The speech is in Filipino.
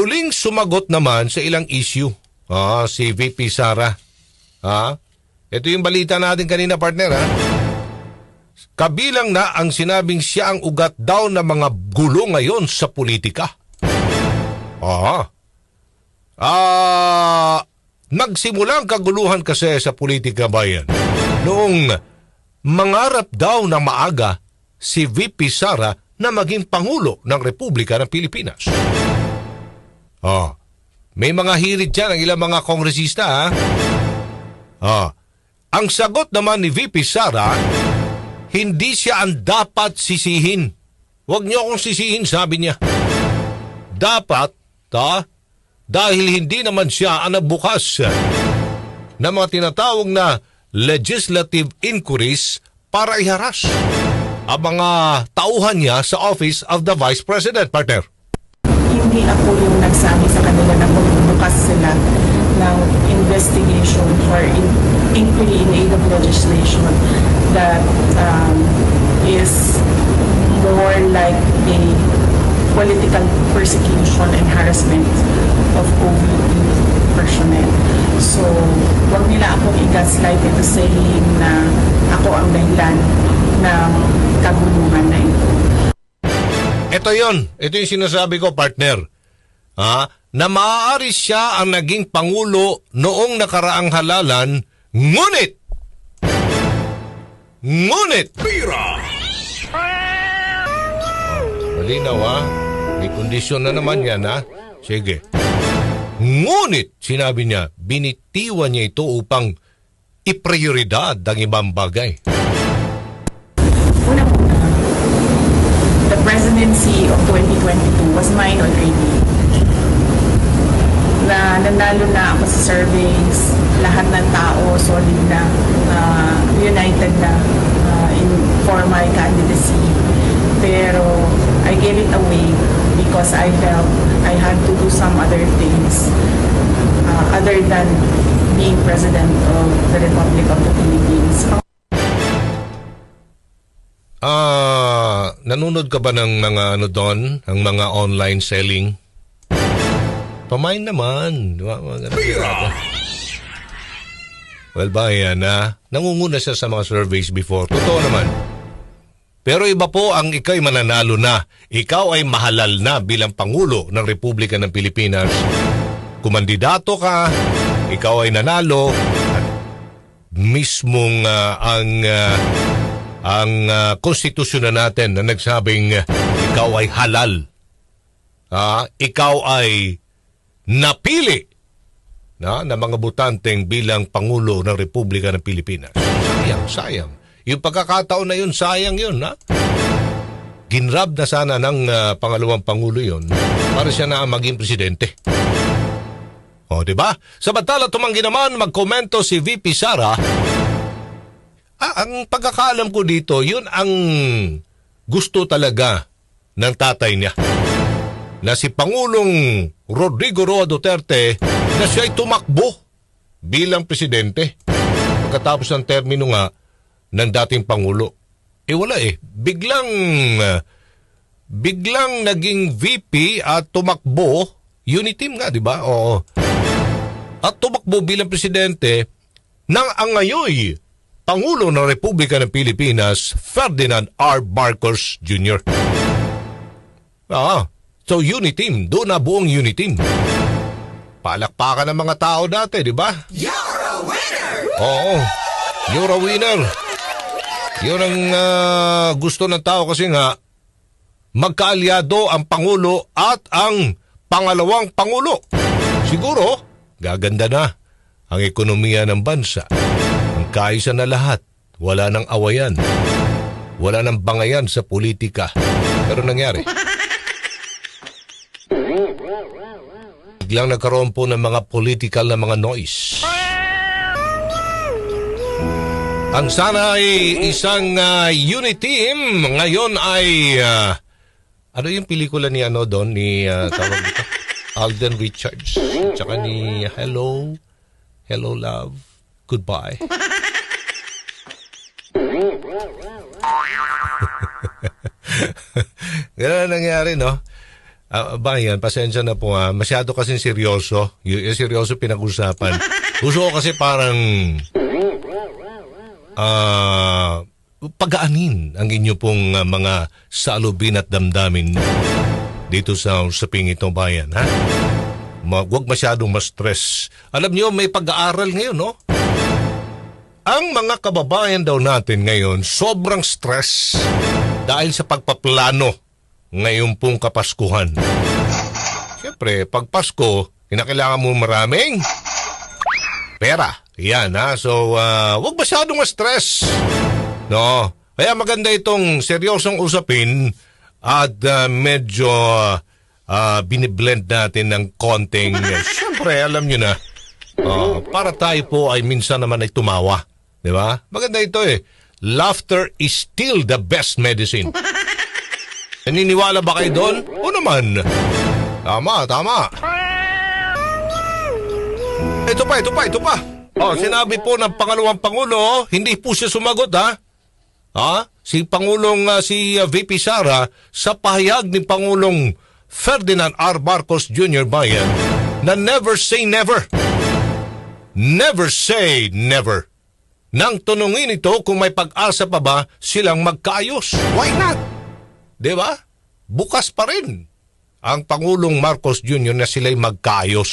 Uling sumagot naman sa ilang issue. Ah, si VP Sara. Ah, ito yung balita natin kanina, partner, ha? Kabilang na ang sinabing siya ang ugat daw ng mga gulo ngayon sa politika. Ah. Ah, nagsimula ang kaguluhan kasi sa politika bayan. Noong mangarap daw na maaga si VP Sara na maging Pangulo ng Republika ng Pilipinas. Ah, may mga hirit dyan ang ilang mga kongresista ha. Ah, ang sagot naman ni VP Sara, hindi siya ang dapat sisihin. Huwag niyo akong sisihin, sabi niya. Dapat, ta, dahil hindi naman siya ang nagbukas ng mga tinatawag na legislative inquiries para iharas ang mga tauhan niya sa Office of the Vice President, partner. Hindi ako yung nagsabi sa kanila na magbubukas sila ng investigation for in- inquiry in aid of legislation that um, is more like a political persecution and harassment of OVP personnel. So, wag nila akong i-gaslight into saying na ako ang dahilan ng kaguluhan na ito. Ito yon, ito yung sinasabi ko, partner. Ha? Na maaari siya ang naging pangulo noong nakaraang halalan, ngunit, ngunit, malinaw ha, may kondisyon na naman yan ha. Sige. Ngunit, sinabi niya, binitiwan niya ito upang iprioridad ang ibang bagay. Presidency of 2022 was mine already. Na nanalo na ako sa surveys, lahat ng tao solid na, uh, united na uh, in, for my candidacy. Pero I gave it away because I felt I had to do some other things uh, other than being president of the Republic of the Philippines. Ah, nanonood ka ba ng mga ano doon, ang mga online selling? Pamain naman. Well, ba yan na? Nangunguna siya sa mga surveys before. Totoo naman. Pero iba po ang ikaw'y mananalo na. Ikaw ay mahalal na bilang Pangulo ng Republika ng Pilipinas. Kumandidato ka, ikaw ay nanalo, at mismong ah, ang ah, ang ah, konstitusyon na natin na nagsabing ah, ikaw ay halal. Ah, ikaw ay napili na ng mga butanteng bilang Pangulo ng Republika ng Pilipinas. Sayang, sayang. Yung pagkakataon na yun, sayang yun, ha? Ginrab na sana ng ah, pangalawang Pangulo yun para siya na maging presidente. O, di ba? Samantala, tumanggi naman magkomento si VP Sara Ah, ang pagkakaalam ko dito, yun ang gusto talaga ng tatay niya. Na si Pangulong Rodrigo Roa Duterte na siya ay tumakbo bilang presidente. Pagkatapos ng termino nga ng dating Pangulo. Eh wala eh. Biglang, biglang naging VP at tumakbo, Uniteam nga, di ba? Oo. At tumakbo bilang presidente ng ang ngayoy Pangulo ng Republika ng Pilipinas, Ferdinand R. Marcos Jr. Ah, so Uniteam, doon na buong Uniteam. Palakpakan ng mga tao dati, di ba? You're a winner! Oo, you're a winner. Yun ang ah, gusto ng tao kasi nga, magkaalyado ang Pangulo at ang pangalawang Pangulo. Siguro, gaganda na ang ekonomiya ng bansa. Ang kaisa na lahat. Wala nang awayan. Wala nang bangayan sa politika. Pero nangyari. Biglang nagkaroon po ng mga political na mga noise. Ang sana ay isang uh, unit team ngayon ay ah, ano yung pelikula ni ano doon ni dito? Alden Richards. Tsaka ni Hello, Hello Love, Goodbye. Ganun ang nangyari, no? Ah, bayan, pasensya na po ha. Masyado kasing seryoso. Y- yung seryoso pinag-usapan. Gusto ko kasi parang ah pagaanin ang inyo pong ah, mga salubin at damdamin dito sa usaping ito bayan, ha? Ma- Huwag masyadong ma-stress. Alam niyo, may pag-aaral ngayon, no? Ang mga kababayan daw natin ngayon sobrang stress dahil sa pagpaplano ngayon pong kapaskuhan. Siyempre, pag Pasko, kinakailangan mo maraming pera. Yan ha. So, uh, huwag masyadong ma-stress. No? Kaya maganda itong seryosong usapin at uh, medyo uh, biniblend natin ng konting, siyempre, alam nyo na, uh, para tayo po ay minsan naman ay tumawa. Di ba? Maganda ito eh. Laughter is still the best medicine. Naniniwala ba kayo doon? O naman. Tama, tama. Ito pa, ito pa, ito pa. Oh, sinabi po ng pangalawang pangulo, hindi po siya sumagot ha. Ha? Si Pangulong ah, si ah, VP Sara sa pahayag ni Pangulong Ferdinand R. Marcos Jr. Bayan na never say never. Never say never. Nang tunungin ito kung may pag-asa pa ba silang magkaayos. Why not? 'Di ba? Bukas pa rin ang Pangulong Marcos Jr. na sila'y magkaayos.